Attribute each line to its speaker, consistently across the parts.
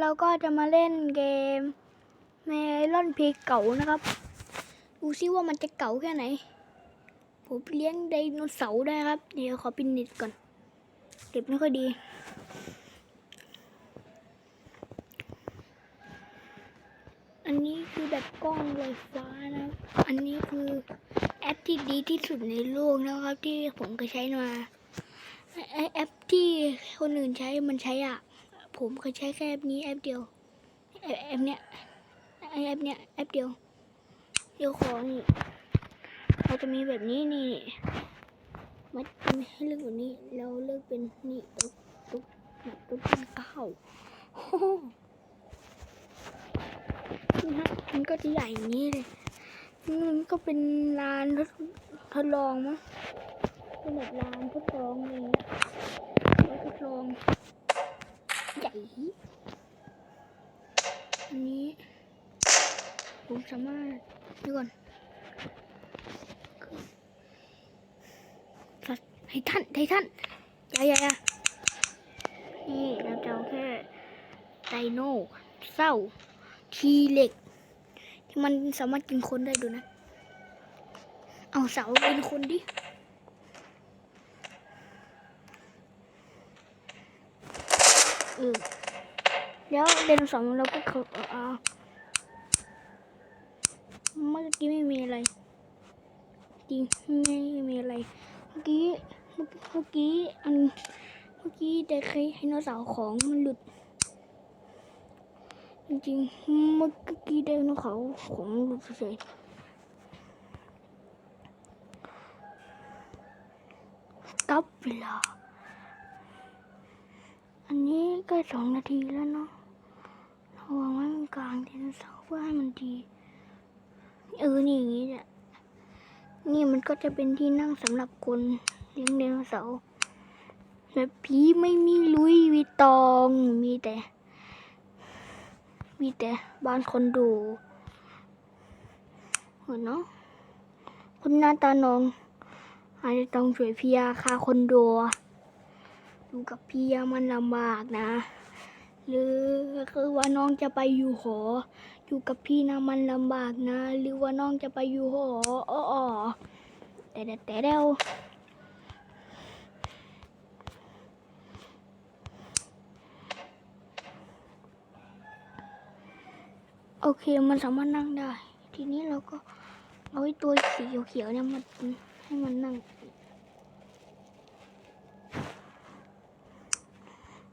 Speaker 1: เราก็จะมาเล่นเกมเมลอนพีเก่านะครับ ดูซิว่ามันจะเก่าแค่ไหน ผมเลี้ยงไดโนเสาร์ได้ครับ เดี๋ยวขอปินเน็ตก่อนเน็ตไม่ค่อยดี อันนี้คือแบบกล้องไวฟ้านะอันนี้คือแอปที่ดีที่สุดในโลกนะครับ ที่ผมเคยใช้มาไอแอปที่คนอื่นใช้มันใช้อะ ผมเคยใช้แค่แอปนี้แอปเดียวแอปแอปเนี้ยไอแอปเนี้ยแอปเดียวเดียวของเราจะมีแบบนี้นี่มันจะมีให้เลือกแบบนี้แล้วเลือกเป็นนี่ตุ๊กตุ๊กตุ๊กเป็นเก้าโอ้โหนี่ฮะมันก็จะใหญ่อย่างนี้เลยมันก็เป็นลานทดทดลองมั้งเป็นแบบลานทดลองอะไรอย่างเงี้ยลานทดลอง ใหญ่อันนี้ ผม สามารถดูก่อนสัตว์ไททันไททันอย่าอย่าอย่านี่เราจะเอาแค่ไดโนเศร้าทีเหล็ก ที่มันสามารถกินคนได้ดูนะ เอาเสาเป็นคนดิเออแล้วไดนสาร์เราก็เขาเอา เมื่อกี้ไม่มีอะไรจริงไม่มีอะไร เมื่อกี้เมื่อกี้อันเมื่อกี้แต่เคยไดโนเสาร์ของมันหลุด จริงๆเมื่อกี้ไดโนเสาร์ของหลุดเฉยๆตับเวลาอันนี้ใกล้สองนาทีแล้วเนาะระวังไว้มันกลางไดโนเสาร์เพื่อให้มันดี เออ นี่อย่างนี้แหละ นี่มันก็จะเป็นที่นั่งสำหรับคนเลี้ยงไดโนเสาร์แบบผีไม่มีลุยวิตอง มีแต่ มีแต่บ้านคนโดเห็นเนาะคุณหน้าตาน้องอาจจะต้องช่วยพี่ยาคาคนโดอยู่กับพี่อะมันลำบากนะ หรือคือว่าน้องจะไปอยู่หอ อยู่กับพี่นะมันลำบากนะ หรือว่าน้องจะไปอยู่หออ้อแต่แต่แต่เดวโอเคมันสามารถนั่งได้ ทีนี้เราก็เอาไอ้ตัวสีเขียวๆเนี่ยมันให้มันนั่ง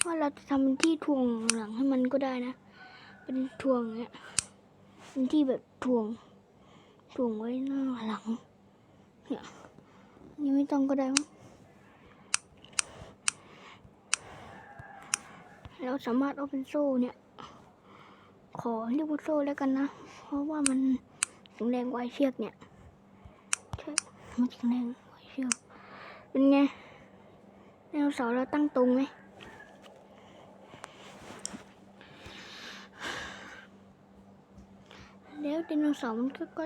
Speaker 1: ว่าเราจะทำเป็นที่ถ่วงหลังให้มันก็ได้นะ เป็นถ่วงเนี้ย ที่แบบถ่วงถ่วงไว้หน้าหลังเนี่ยอันนี่ไม่ต้องก็ได้มั้งเราสามารถเอาเป็นโซ่เนี่ย ขอเรียกว่าโซ่แล้วกันนะ เพราะว่ามันแข็งแรงกว่าเชือกเนี่ยใช่มันแข็งแรงกว่าเชือกเป็นไงไดโนเสาเราตั้งตรงไหม แล้ว ไดโนเสาร์มันก็ก็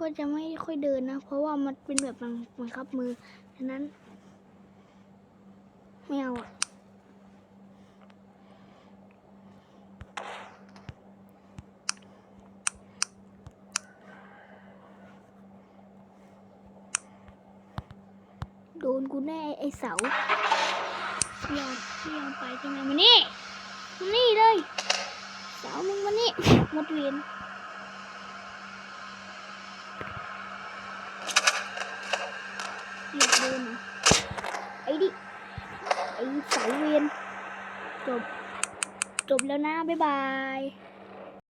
Speaker 1: ก็จะไม่ค่อยเดินนะ เพราะว่ามันเป็นแบบบังบังคับมือฉะนั้นไม่เอาอะโดนกูแน่ไอ้เสาเที่ยวเที่ไปจังไงมานี่มานี่เลย เสามึงมานี่หมดเวียน หยุดเดินไอ้ดิ ไอ้สายเวียนจบ จบแล้วนะ บ๊ายบาย